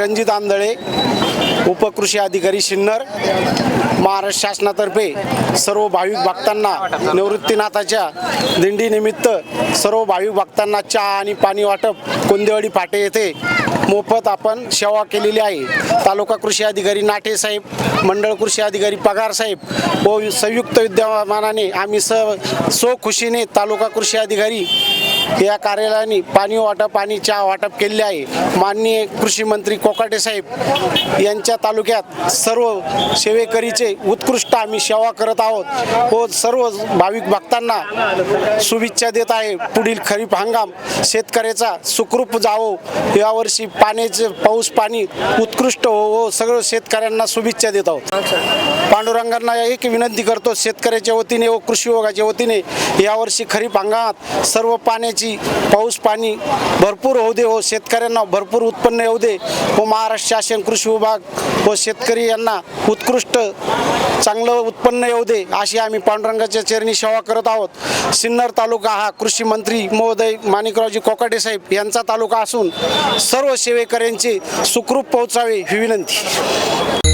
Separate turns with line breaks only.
रणजित आंधळे उपकृषी अधिकारी शिन्नर महाराष्ट्र शासनातर्फे सर्व भाविक भक्तांना निवृत्तीनाथाच्या दिंडीनिमित्त सर्व भाविक भक्तांना चहा आणि पाणी वाटप कोंदेवाडी फाटे येथे मोफत आपण सेवा केलेली आहे. तालुका कृषी अधिकारी नाटे साहेब मंडळ कृषी अधिकारी पगार साहेब व संयुक्त विद्यमानाने आम्ही स सो खुशीने तालुका कृषी अधिकारी या कार्यालयाने पाणी वाटप आणि चहा वाटप केले आहे. माननीय कृषी मंत्री कोकाटे साहेब यांच्या तालुक्यात सर्व सेवेकरीचे उत्कृष्ट आम्ही सेवा करत आहोत. व सर्व भाविक भक्तांना शुभेच्छा देत आहे. पुढील खरीप हंगाम शेतकऱ्याचा सुखरूप जावो. यावर्षी पाण्याचे पाऊस पाणी उत्कृष्ट हो व सगळं शेतकऱ्यांना शुभेच्छा देत आहोत. पांडुरंगांना एक विनंती करतो शेतकऱ्याच्या वतीने व कृषी विभागाच्या वतीने यावर्षी खरीप हंगामात सर्व पाण्याची पाऊस पाणी भरपूर होऊ दे व शेतकऱ्यांना भरपूर उत्पन्न येऊ दे व महाराष्ट्र शासन कृषी विभाग व शेतकरी यांना उत्कृष्ट चांगलं उत्पन्न येऊ दे अशी आम्ही पांडुरंगाच्या चरणी सेवा करत आहोत. सिन्नर तालुका हा कृषी मंत्री महोदय माणिकरावजी कोकाटे साहेब यांचा तालुका असून सर्व सेवेकऱ्यांची सुखरूप पोहोचावे ही विनंती.